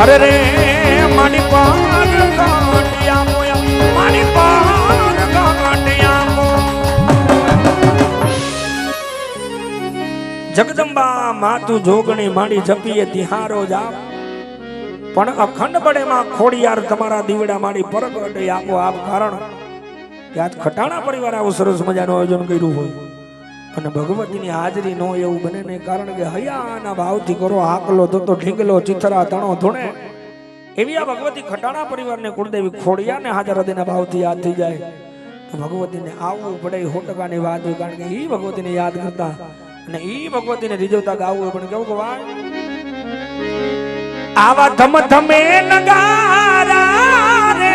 હરે રે મારી પાર ગાંડિયા મોયા મારી પાર ગાંડિયા મો જગદંબા માતું જોગણી માડી જપીએ, તિહારો જાપ પણ અખંડ બળે માં ખોડિયાર તમારા દીવડા માડી પરગટ આપો આપ કારણ. કે આજ ખટાણા પરિવાર આવું સરસ મજાનું આયોજન કર્યું હોય. અને ભગવતીની હાજરી નો એવું બને નહીં. કારણ કે હયાના ભાવથી કરો આકલો ધોતો, ઢીંગલો, ચિથરા, તણો, ધૂણે. એવી આ ભગવતી ખટાણા પરિવારને કુળદેવી ખોડિયાને હાજર હૃદયના ભાવથી યાદ થઈ જાય. તો ભગવતીને આવવું પડે સો વાત હોય, કારણ કે એ ભગવતીને યાદ કરતા. અને એ ભગવતીને રીઝવતા ગાવું પણ કેવું વાહ આવા ધમ ધમે નગારા રે,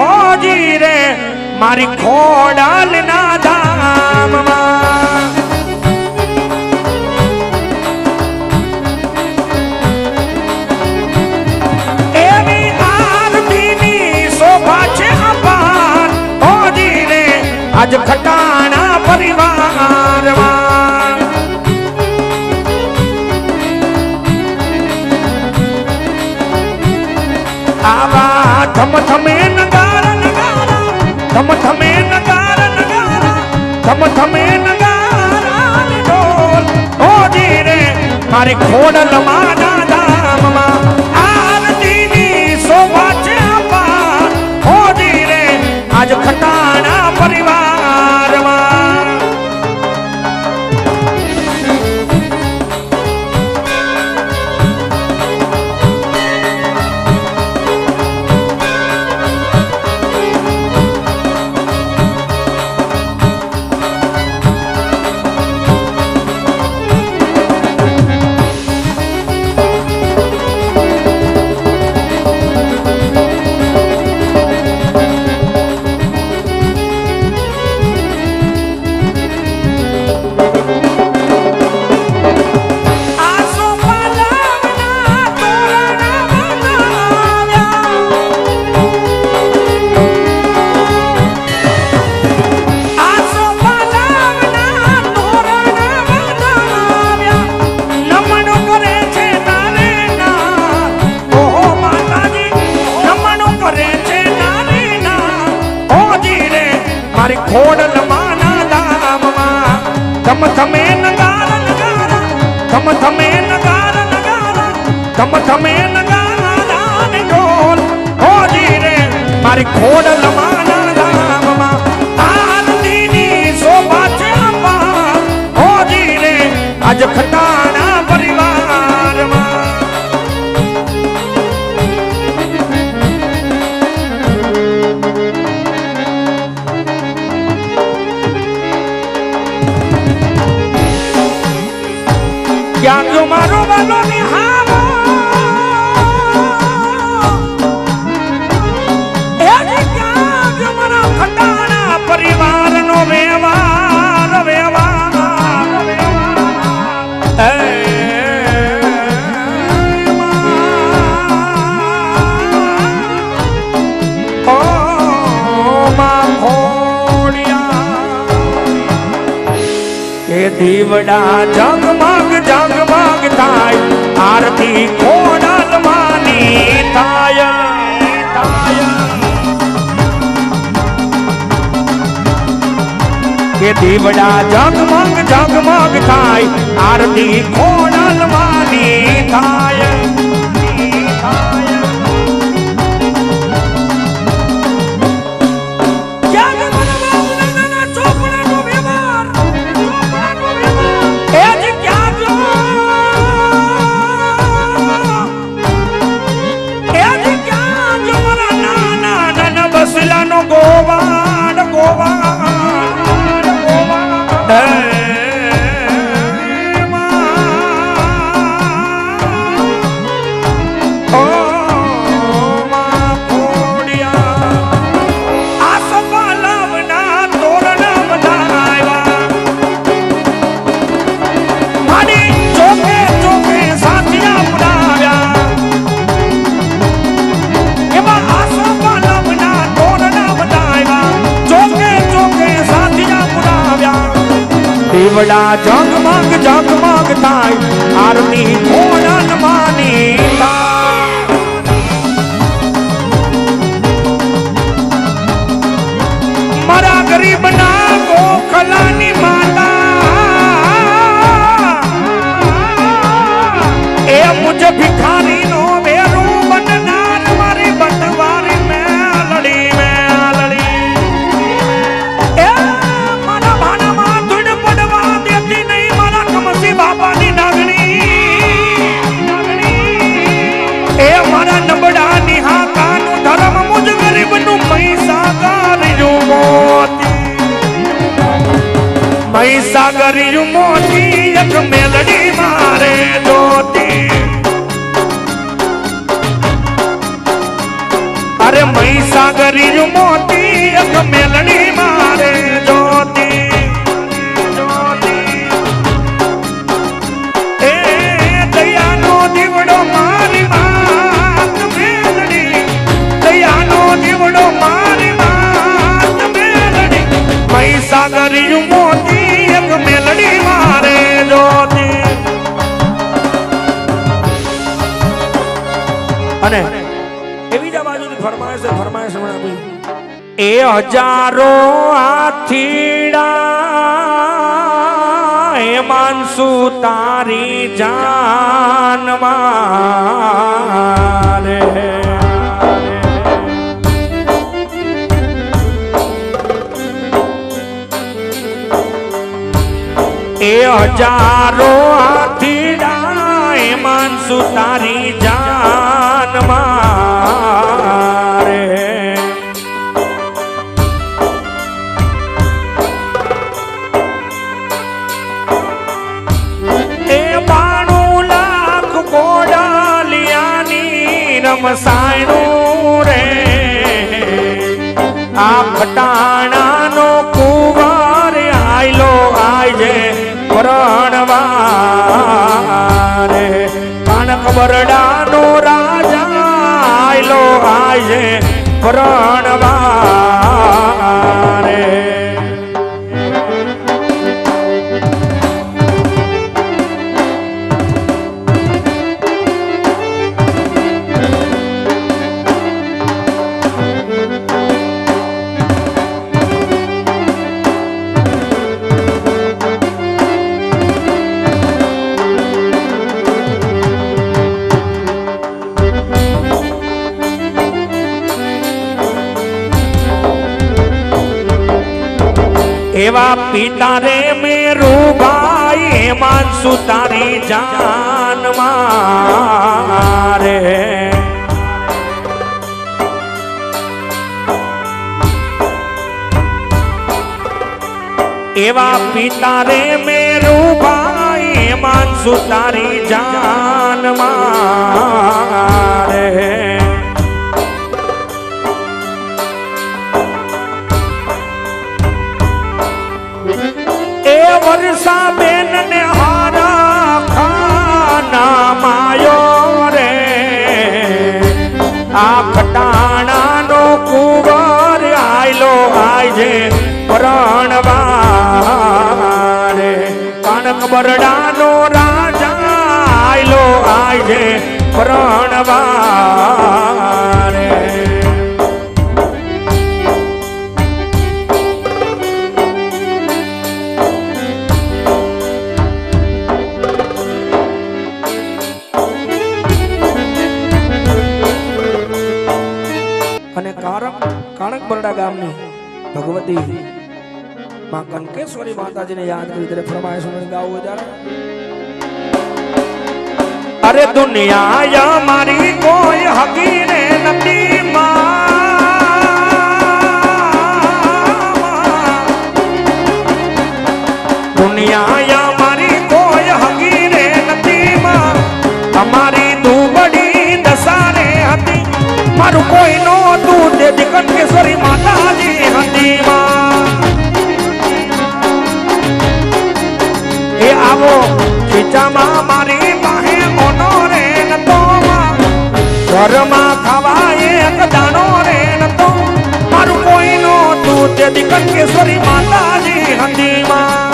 હોજી રે, મારી ખોડાલ ના આજ ખટાણા પરિવારમાં. આવા થમ થમે નગારા નગારા થમ થમે નગાર. નગારા ધમ ધમે નગારા ને ઢોલ. હોજી રે, મારી ખોડલ માના ધામમાં. આરતીની શોભા છે અપાર હોજી રે, આજ ખટાણા ખોડલ માના ધામમાં તમ તમે નગાર નગાર. તમ તમે નગાર નગાર. તમ તમે નગાર ઢોલ. હોજી રે, મારી ખોડલ માના ધામમાં આરતીની શોભા છે હોજી રે, આજ ખટા ક્યાં ગયો મારો વાલો મારા ખટાણા પરિવારનો વ્યવહાર વ્યવહાર દીવડા થાય આરતી ખોડલ માની તાય. કે દીવડા જગમગ જગમગ થાય. આરતી ખોડલ માની થાય દીવડા જગમગ જગમગ થાય આરતી મહીસાગર મોતી એક મેલડી મારે જોતી અરે મહીસાગર મોતી એક મેલડી મેલડી મારે જોતી. અને એવી જ બાજુની ફરમાયશ હમણાં એ હજારો આથીડા એ માનસુ તારી જાન મારે. હજારો આથીડા એ માનસુ તારી જાન મારે. એ બાણું લાખ ગોડાલિયાની રમસાયણું રે. આ ખટાણાનો આયજે પરણવારે એવા પિતા રે મેરું ભાઈ માનસુ તારી જાન મારે? એવા પિતા રે મેરું ભાઈ માનસુ તારી જાન બેન ને હારા ખાના માયો રે. આ ખટાણા નો કુંવર આયલો આય છે કણક માં કંકેશ્વરી માતાજીને યાદ કરી ત્યારે ફરમાય સુમન ગાવો જરા અરે દુનિયા મારી કોઈ હકી ને નથી માં. દુનિયા મારી કોઈ હકી રે નથી અમારી દુબડી દસારે હતી. મારું કોઈ ઘરમાં ખાવા એક દાણો રે નતો. મારું કોઈ નો તું તે કંકેશ્વરી માતાજી હતી માં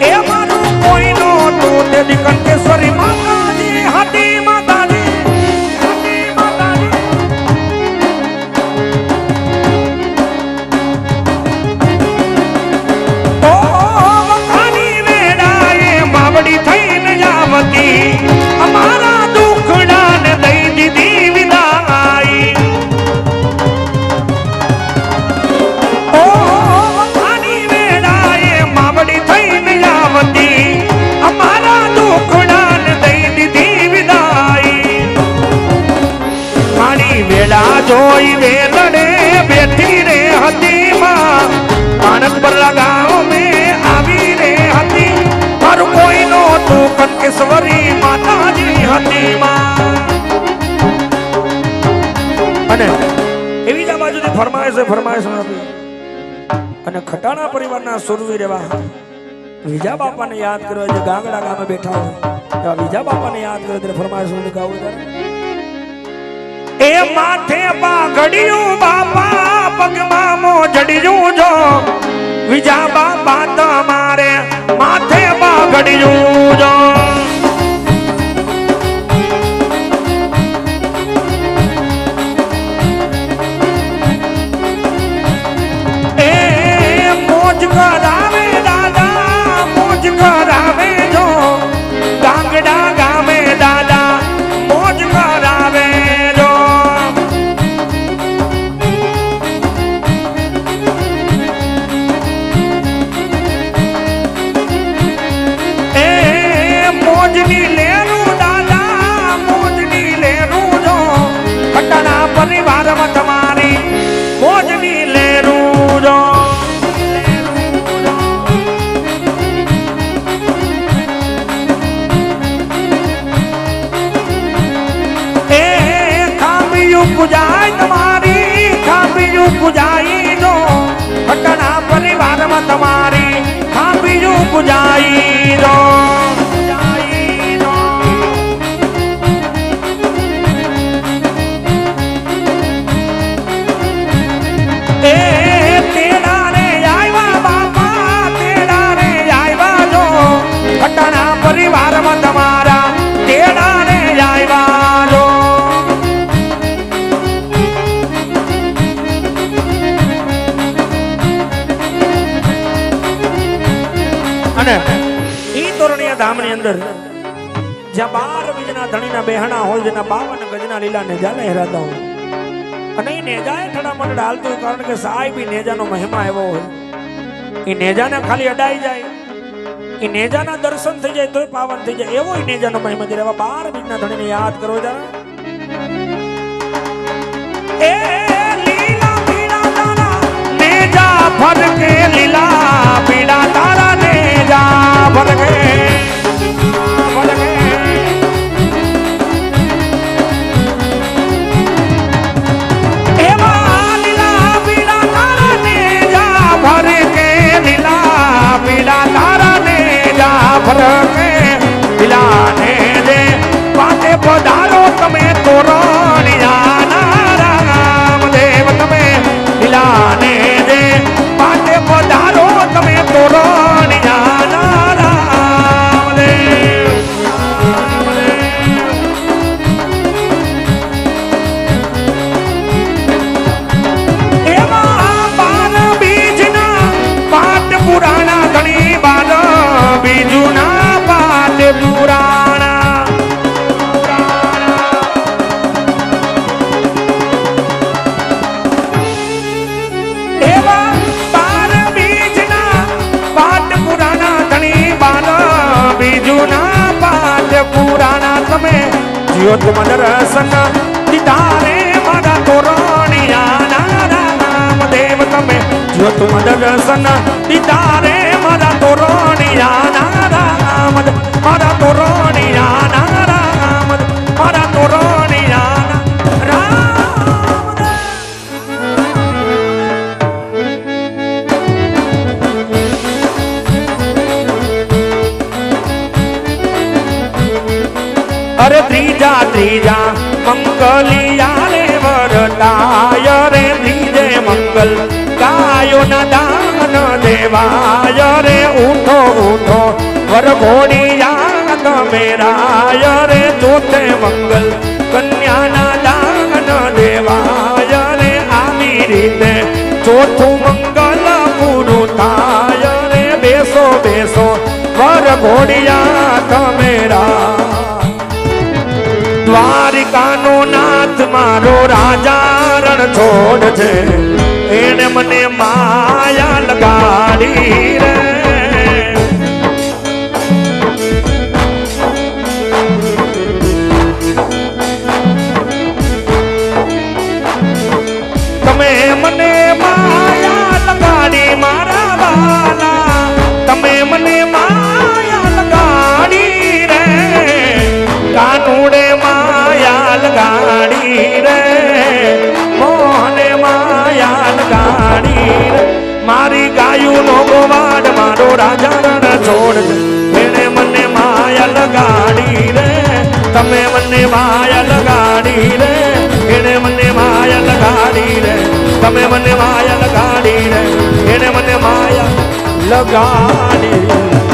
એ મારું કોઈ નો તું તે અને ખટાણા પરિવારના સુરવી રહેવા. બીજા બાપાને યાદ કરવા જે ગાંગડા ગામે બેઠા હોય. એવા વિજા બાપાને યાદ કરે ત્યારે ફરમાય છે ગાવું એ માથે પાઘડિયું, બાપા પગમાં મોજડિયું જો. બીજા બાપા તમારે માથે પાઘડિયું જો. તમારી જો પૂજાઈ અને ઈ તોરણીયા ધામની અંદર જ્યાં બાર બીજના ધણીના બેહણા હોય, જેના બાવન ગજના લીલા ને જાલે હેરાતા હોય. અને એ નેજાએ ઠડા મને ડાલતું કારણ કે સાહેબ નેજાનો મહિમા એવો હોય. એ નેજાને ખાલી અડાઈ જાય. એ નેજાના દર્શન થઈ જાય, તોય પાવન થઈ જાય. એવો ઈ નેજાનો મહિમા જ્યારે એવા બાર બીજના ધણીને યાદ કરો જરા. એ લીલા પીળા તારા નેજા ફરકે લીલા જ્યોત મદરસન દીધા રે મારા તોરણિયા નામ દેવ તમે જ્યોત મદરસન દીધા રે મંગલિયા રે રે ત્રીજે મંગલ. ગાયો ના દાન દેવાય રે, ઉઠો ઉઠો. વર ઘોડિયા રાય રે, ચોથે મંગલ. કન્યાના દાન દેવાય રે, આવી રીતે ચોથું મંગલ પૂરું થાય રે. બેસો બેસો. વર ઘોડિયા તમે રા દ્વારિકાનો નાથ મારો રાજા રણ છોડ છે એને મને માયા લગાડી રે. મને માયા લગાડી રે. એણે મને માયા લગાડી રે. તમે મને માયા લગાડી રે. એને મને માયા લગાડી